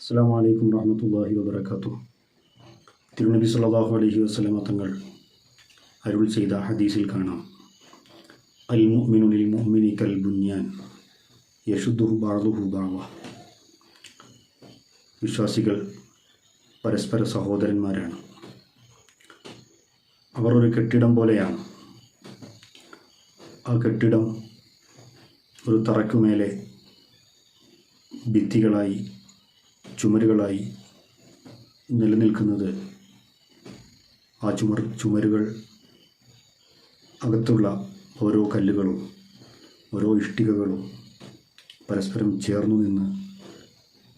അസ്സാം വലൈക്കും വാഹമത്തല്ലാഹി വബർക്കാത്തു തിരുനബി സല്ലാഹു അലഹി വസ്ലമ തങ്ങൾ അരുൾ ചെയ്ത ഹദീസിൽ കാണാം. അൽ മുഅ്മിനു ലിൽ മുഅ്മിനി കൽ ബുന്യാൻ യഷുദ്ദുഹു ബാർദുഹു ബാവ വിശ്വാസികൾ പരസ്പര സഹോദരന്മാരാണ്. അവർ ഒരു കെട്ടിടം പോലെയാണ്. ആ കെട്ടിടം ഒരു തറയ്ക്കുമേലെ ഭിത്തികളായി ചുമരുകളായി നിലനിൽക്കുന്നത് ആ ചുമർ ചുമരുകൾ അകത്തുള്ള ഓരോ കല്ലുകളും ഓരോ ഇഷ്ടികകളും പരസ്പരം ചേർന്നു നിന്ന്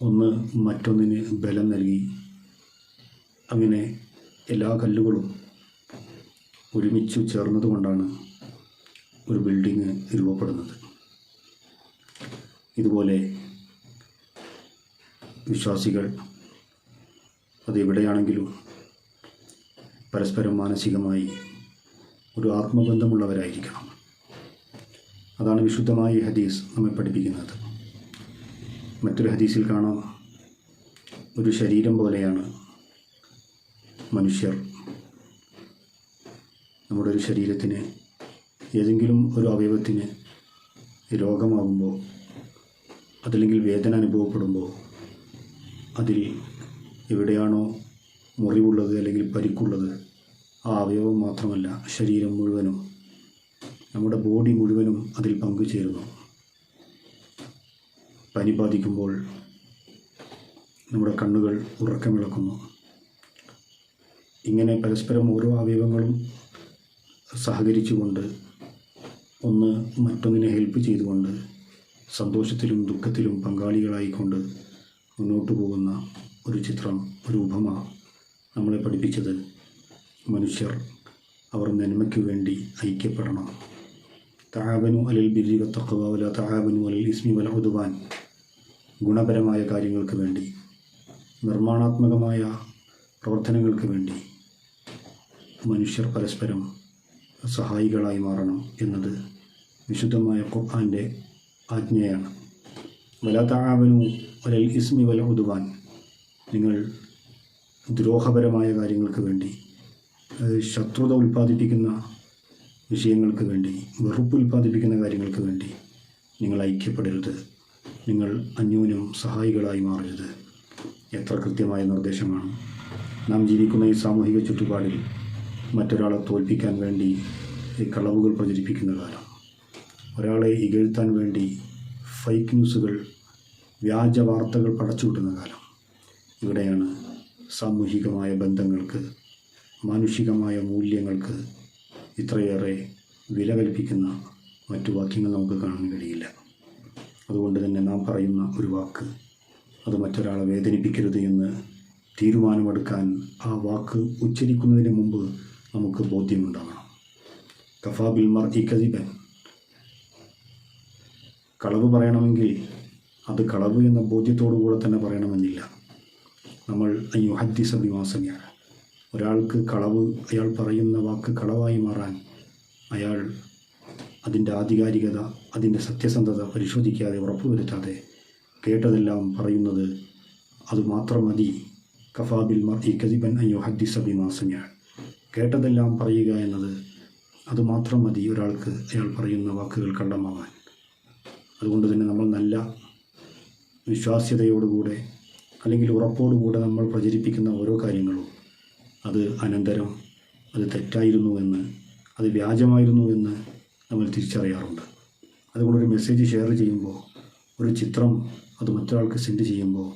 ഒന്ന് മറ്റൊന്നിന് ബലം നൽകി അങ്ങനെ എല്ലാ കല്ലുകളും ഒരുമിച്ച് ചേർന്നതുകൊണ്ടാണ് ഒരു ബിൽഡിങ് രൂപപ്പെടുന്നത്. ഇതുപോലെ വിശ്വാസികൾ അതെവിടെയാണെങ്കിലും പരസ്പരം മാനസികമായി ഒരു ആത്മബന്ധമുള്ളവരായിരിക്കണം. അതാണ് വിശുദ്ധമായ ഹദീസ് നമ്മെ പഠിപ്പിക്കുന്നത്. മറ്റൊരു ഹദീസിൽ കാണാം. ഒരു ശരീരം പോലെയാണ് മനുഷ്യർ. നമ്മുടെ ഒരു ശരീരത്തിന് ഏതെങ്കിലും ഒരു അവയവത്തിന് രോഗമാകുമ്പോൾ അതല്ലെങ്കിൽ വേദന അനുഭവപ്പെടുമ്പോൾ അതിൽ എവിടെയാണോ മുറിവുള്ളത് അല്ലെങ്കിൽ പരിക്കുള്ളത് ആ അവയവം മാത്രമല്ല ശരീരം മുഴുവനും നമ്മുടെ ബോഡി മുഴുവനും അതിൽ പങ്കുചേരുന്നു. പനി ബാധിക്കുമ്പോൾ നമ്മുടെ കണ്ണുകൾ ഉറക്കമിളക്കുന്നു. ഇങ്ങനെ പരസ്പരം ഓരോ അവയവങ്ങളും സഹകരിച്ചുകൊണ്ട് ഒന്ന് മറ്റൊന്നിനെ ഹെൽപ്പ് ചെയ്തുകൊണ്ട് സന്തോഷത്തിലും ദുഃഖത്തിലും പങ്കാളികളായിക്കൊണ്ട് മുന്നോട്ട് പോകുന്ന ഒരു ചിത്രം ഒരു ഉപമ നമ്മളെ പഠിപ്പിച്ചത് മനുഷ്യർ അവർ നന്മയ്ക്ക് വേണ്ടി ഐക്യപ്പെടണം. താബനു അലിൽ ബിരി തക്കവല താബനു അലിൽ ഇസ്മി വല ഉതുവാൻ ഗുണപരമായ കാര്യങ്ങൾക്ക് വേണ്ടി നിർമ്മാണാത്മകമായ പ്രവർത്തനങ്ങൾക്ക് വേണ്ടി മനുഷ്യർ പരസ്പരം സഹായികളായി മാറണം എന്നത് വിശുദ്ധമായ ഖുർആാന്റെ ആജ്ഞയാണ്. വല താബനു വലൽ ഇസ്മി വല ഉതുവാൻ നിങ്ങൾ ദ്രോഹപരമായ കാര്യങ്ങൾക്ക് വേണ്ടി ശത്രുത ഉൽപ്പാദിപ്പിക്കുന്ന വിഷയങ്ങൾക്ക് വേണ്ടി വെറുപ്പ് ഉൽപ്പാദിപ്പിക്കുന്ന കാര്യങ്ങൾക്ക് വേണ്ടി നിങ്ങൾ ഐക്യപ്പെടരുത്. നിങ്ങൾ അന്യോന്യം സഹായികളായി മാറരുത്. എത്ര കൃത്യമായ നിർദ്ദേശമാണ്. നാം ജീവിക്കുന്ന ഈ സാമൂഹിക ചുറ്റുപാടിൽ മറ്റൊരാളെ തോൽപ്പിക്കാൻ വേണ്ടി കളവുകൾ പ്രചരിപ്പിക്കുന്ന കാലം. ഒരാളെ ഇകഴ്ത്താൻ വേണ്ടി ഫേക്ക് ന്യൂസുകൾ വ്യാജ വാർത്തകൾ പടച്ചുവിടുന്ന കാലം. ഇവിടെയാണ് സാമൂഹികമായ ബന്ധങ്ങൾക്ക് മാനുഷികമായ മൂല്യങ്ങൾക്ക് ഇത്രയേറെ വില കൽപ്പിക്കുന്ന മറ്റു വാക്യങ്ങൾ നമുക്ക് കാണാൻ കഴിയില്ല. അതുകൊണ്ട് തന്നെ നാം പറയുന്ന ഒരു വാക്ക് അത് മറ്റൊരാളെ വേദനിപ്പിക്കരുത് എന്ന് തീരുമാനമെടുക്കാൻ ആ വാക്ക് ഉച്ചരിക്കുന്നതിന് മുമ്പ് നമുക്ക് ബോധ്യമുണ്ടാകണം. കഫാബിൽ മർ ഇ കതിബൻ കളവ് പറയണമെങ്കിൽ അത് കളവ് എന്ന ബോധ്യത്തോടു കൂടെ തന്നെ പറയണമെന്നില്ല. നമ്മൾ അയ്യുഹദ്ദിസ ബിമാസമിയാണ് ഒരാൾക്ക് കളവ് അയാൾ പറയുന്ന വാക്ക് കളവായി മാറാൻ അയാൾ അതിന്റെ ആധികാരികത അതിന്റെ സത്യസന്ധത പരിശോധിക്കാതെ ഉറപ്പുവരുത്താതെ കേട്ടതെല്ലാം പറയുന്നത് അതുമാത്രം മതി. കഫാബിൽ മർ കതിബൻ അയ്യോ ഹദ്ദിസ ബിമാസമിയാണ് കേട്ടതെല്ലാം പറയുക എന്നത് അതുമാത്രം മതി ഒരാൾക്ക് അയാൾ പറയുന്ന വാക്കുകൾ കള്ളമാവാൻ. അതുകൊണ്ട് തന്നെ നമ്മൾ നല്ല വിശ്വാസ്യതയോടുകൂടെ അല്ലെങ്കിൽ ഉറപ്പോടുകൂടെ നമ്മൾ പ്രചരിപ്പിക്കുന്ന ഓരോ കാര്യങ്ങളും അത് അനന്തരം അത് തെറ്റായിരുന്നു എന്ന് അത് വ്യാജമായിരുന്നു എന്ന് നമ്മൾ തിരിച്ചറിയാറുണ്ട്. അതുകൊണ്ടൊരു മെസ്സേജ് ഷെയർ ചെയ്യുമ്പോൾ ഒരു ചിത്രം അത് മറ്റൊരാൾക്ക് സെൻഡ് ചെയ്യുമ്പോൾ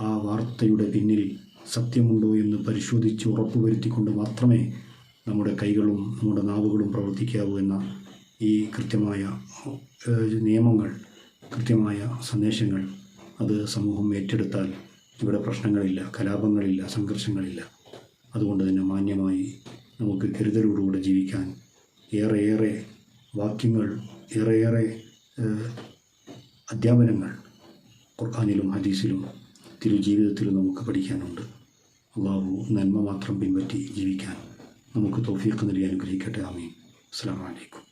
ആ വാർത്തയുടെ പിന്നിൽ സത്യമുണ്ടോ എന്ന് പരിശോധിച്ച് ഉറപ്പുവരുത്തിക്കൊണ്ട് മാത്രമേ നമ്മുടെ കൈകളും നമ്മുടെ നാവുകളും പ്രവർത്തിക്കാവൂ എന്ന ഈ കൃത്യമായ നിയമങ്ങൾ കൃത്യമായ സന്ദേശങ്ങൾ അത് സമൂഹം ഏറ്റെടുത്താൽ ഇവിടെ പ്രശ്നങ്ങളില്ല കലാപങ്ങളില്ല സംഘർഷങ്ങളില്ല. അതുകൊണ്ട് തന്നെ മാന്യമായി നമുക്ക് കരുതലോടുകൂടെ ജീവിക്കാൻ ഏറെയേറെ വാക്യങ്ങൾ ഏറെയേറെ അധ്യാപനങ്ങൾ ഖുർഖാനിലും ഹദീസിലും തിരുജീവിതത്തിലും നമുക്ക് പഠിക്കാനുണ്ട്. അള്ളാഹു നന്മ മാത്രം പിൻപറ്റി ജീവിക്കാൻ നമുക്ക് തോഫീഖ് നൽകി അനുഗ്രഹിക്കട്ടെ. ആമീൻ. അസ്സാം വലൈക്കും